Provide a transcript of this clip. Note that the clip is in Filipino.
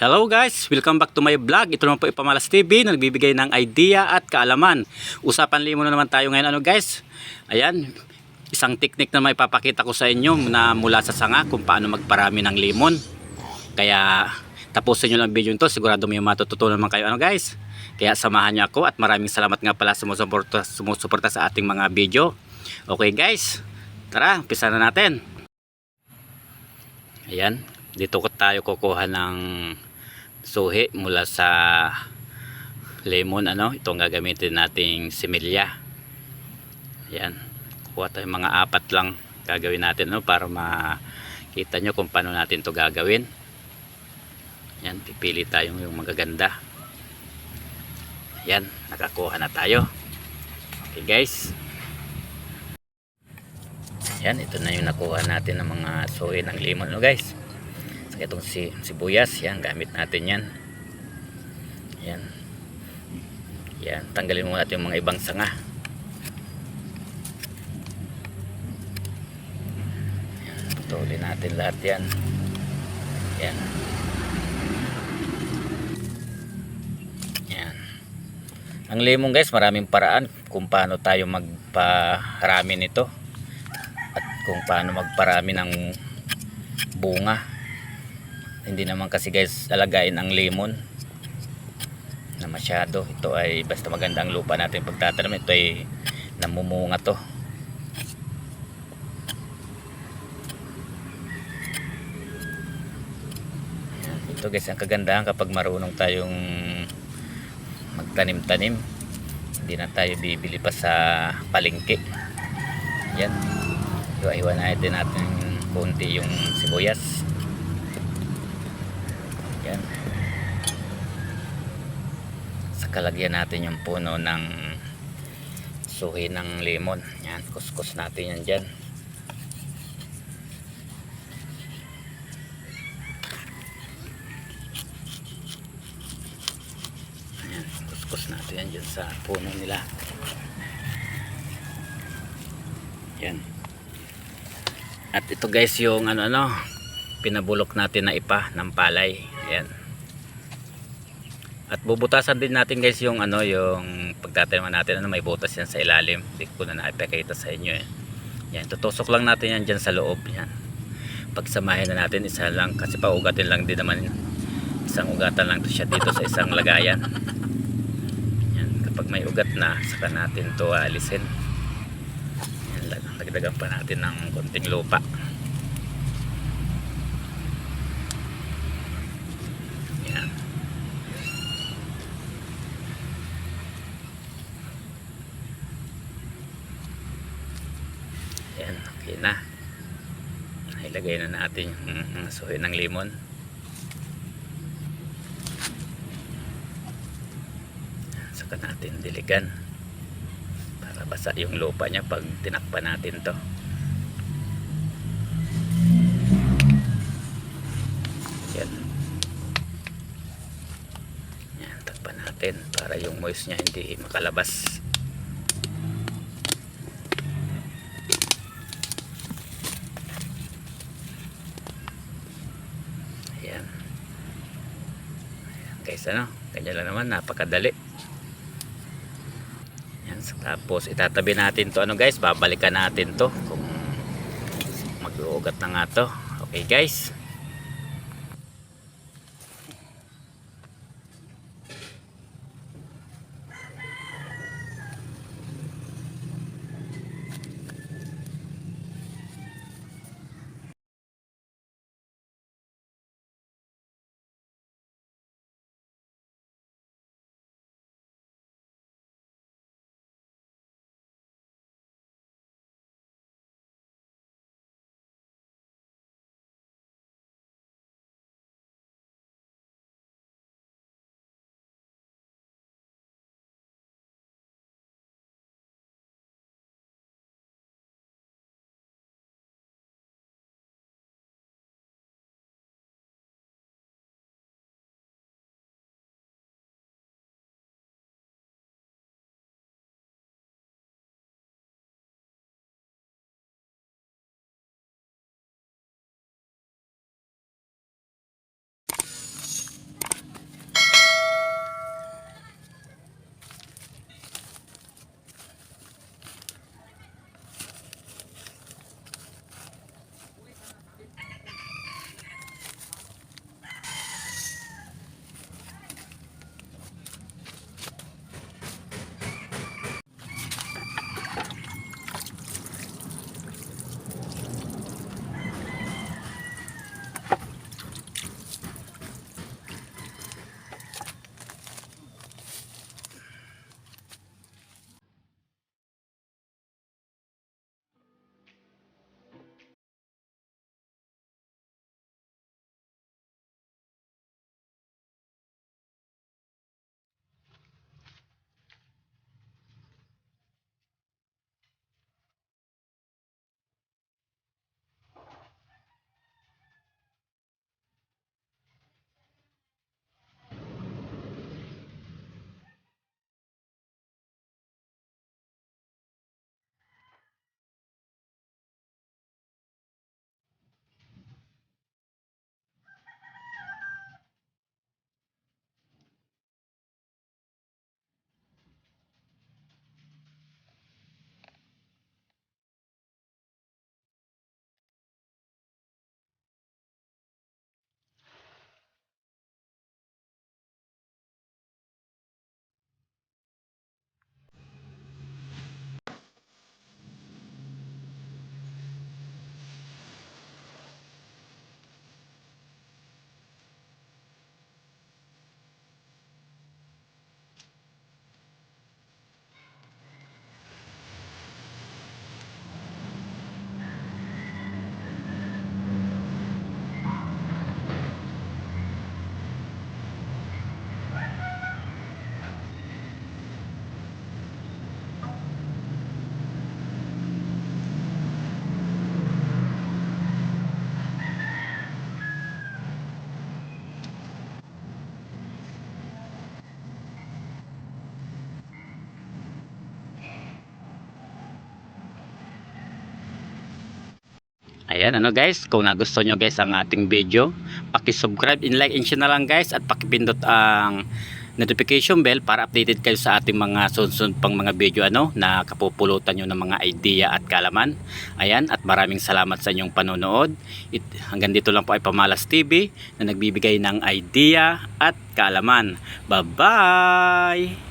Hello guys, welcome back to my vlog. Ito naman po Ipamalas TV na nagbibigay ng idea at kaalaman. Usapan limon na naman tayo ngayon ano guys. Ayan, isang technique na may papakita ko sa inyo na mula sa sanga kung paano magparami ng limon. Kaya tapusin nyo lang ang video nito, sigurado may matututunan naman kayo ano guys. Kaya samahan nyo ako at maraming salamat nga pala sumusuporta, sumusuporta sa ating mga video. Okay guys, tara, umpisa na natin. Ayan, dito ko tayo kukuha ng suhi mula sa lemon ano itong gagamitin nating similya. Yan kuha tayo mga apat lang gagawin natin ano para makita nyo kung paano natin to gagawin. Yan pipili tayo yung magaganda. Yan nakakuha na tayo. Okay guys. Yan ito na yung nakuha natin ng mga suhi ng lemon no guys itong si sibuyas yan gamit natin yan. Yan. Yan tanggalin muna natin yung mga ibang sanga. Yan putulin natin lahat yan. Yan. Yan. Ang lemon guys maraming paraan kung paano tayo magparami nito at kung paano magparami ng bunga hindi naman kasi guys alagain ang lemon na masyado. Ito ay basta maganda ang lupa natin pagtatanim ito ay namumunga to. Ito guys ang kagandahan kapag marunong tayong magtanim-tanim hindi na tayo bibili pa sa palengke. Yan. Iwa-iwa natin natin konti yung sibuyas yan sa kalagyan natin yung puno ng suhi ng lemon yan kuskus natin yan dyan. Yan kuskus natin yan dyan sa puno nila. Yan. At ito guys yung ano ano pinabulok natin na ipa ng palay. Ayan at bubutasan din natin guys yung ano yung pagtatanim natin. Ano may butas yan sa ilalim. Hindi ko na naipakita sa inyo eh. Yan tutusok lang natin yan dyan sa loob yan. Pagsamahin na natin isa lang. Kasi paugatin lang din naman isang ugatan lang siya dito sa isang lagayan. Yan kapag may ugat na saka natin to alisin yan lag- lagdagan pa natin ng konting lupa Yan. Yan, okay na. Ilagay na natin yung mga suhi ng limon. Saka natin diligan. Para basa yung lupa niya pag tinakpan natin to. Yan. Yan, takpan natin para yung moist niya hindi makalabas. Ayan. Ayan guys, ano? Ganyan lang naman, napakadali. Yan, tapos itatabi natin to ano guys, babalikan natin to kung mag-uugat na nga to. Okay guys. Ayan, ano guys, kung nagustuhan nyo guys ang ating video, paki-subscribe, in-like, and share na lang guys at pakipindot ang notification bell para updated kayo sa ating mga sunod pang mga video ano na kapupulutan nyo ng mga idea at kalaman. Ayan, at maraming salamat sa inyong panonood. It, hanggang dito lang po ay Pamalas TV na nagbibigay ng idea at kalaman. Bye-bye!